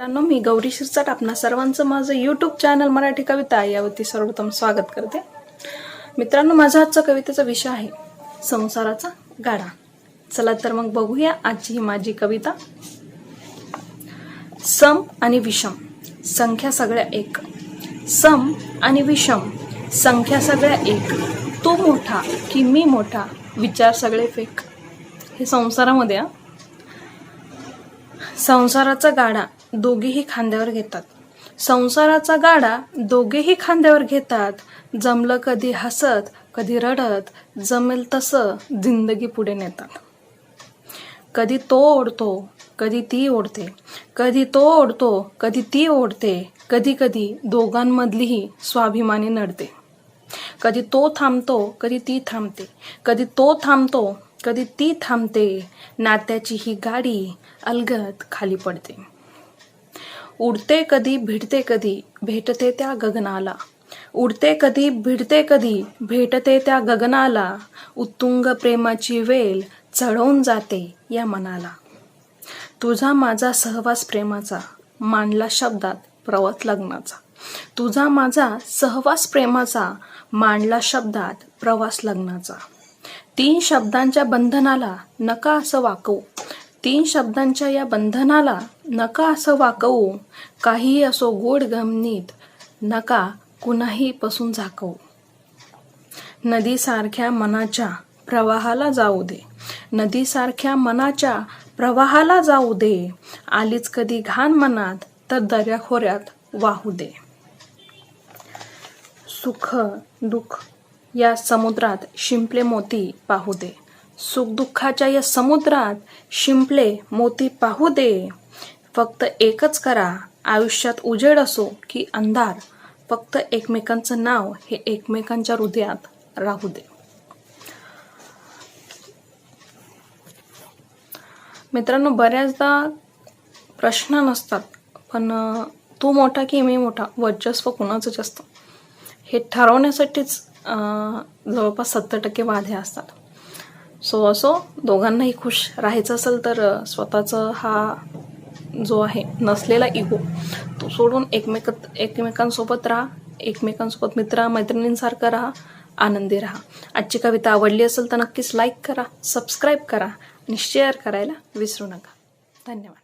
मित्रांनो मी गौरी शिरसाट. आपणा सर्वांचं माझं यूट्यूब चॅनल मराठी कविता यावरती सर्वप्रथम स्वागत करते. मित्रांनो माझा आजचा कवितेचा विषय आहे संसाराचा गाडा चला तर मग बघूया आजची ही माझी कविता. सम आणि विषम संख्या सगळ्या एक. सम आणि विषम संख्या सगळ्या एक. तो मोठा की मी मोठा विचार सगळे फेक हे संसारामध्ये संसाराचा गाडा दोघेही खांद्यावर घेतात. संसाराचा गाडा दोघेही खांद्यावर घेतात. जमलं कधी हसत कधी रडत जमेल तसं जिंदगी पुढे नेतात. कधी तो ओढतो कधी ती ओढते. कधी तो ओढतो कधी ती ओढते. कधी कधी दोघांमधलीही स्वाभिमानी नडते. कधी तो थांबतो कधी ती थांबते. कधी तो थांबतो कधी ती थांबते. नात्याची ही गाडी अलगद खाली पडते. उडते कधी भिडते कधी भेटते त्या गगनाला. उडते कधी भिडते कधी भेटते त्या गगनाला. उत्तुंग प्रेमाची वेल चढवून जाते या मनाला. तुझा माझा सहवास प्रेमाचा मांडला शब्दात प्रवास लग्नाचा. तुझा माझा सहवास प्रेमाचा मांडला शब्दात प्रवास लग्नाचा. तीन शब्दांच्या बंधनाला नका असं वाकवू. तीन शब्दांच्या या बंधनाला नका असं वाकवू काहीही असो गोड गमनीत नका कुणाही पसून झाकवू. नदीसारख्या मनाच्या प्रवाहाला जाऊ दे. नदीसारख्या मनाच्या प्रवाहाला जाऊ दे. आलीच कधी घाण मनात तर दर्याखोऱ्यात वाहू दे. सुख दुःख या समुद्रात शिंपले मोती पाहू दे. सुखदुःखाच्या या समुद्रात शिंपले मोती पाहू दे. फक्त एकच करा. आयुष्यात उजेड असो की अंधार. फक्त एकमेकांचं नाव हे एकमेकांच्या हृदयात राहू दे. मित्रांनो बऱ्याचदा प्रश्न नसतात पण तू मोठा की मी मोठा वर्चस्व कुणाचंच असतं. हे ठरवण्यासाठीच जवळपास सत्तर टक्के वाद असतात. सो असो दोघांनाही खुश राहायचं असेल तर स्वतःचं हा जो आहे नसलेला इगो तो सोडून एकमेक एकमेकांसोबत राहा एकमेकांसोबत मित्र मैत्रिणींसारखं राहा आनंदी राहा. आजची कविता आवडली असेल तर नक्कीच लाईक करा सबस्क्राईब करा आणि शेअर करायला विसरू नका. धन्यवाद.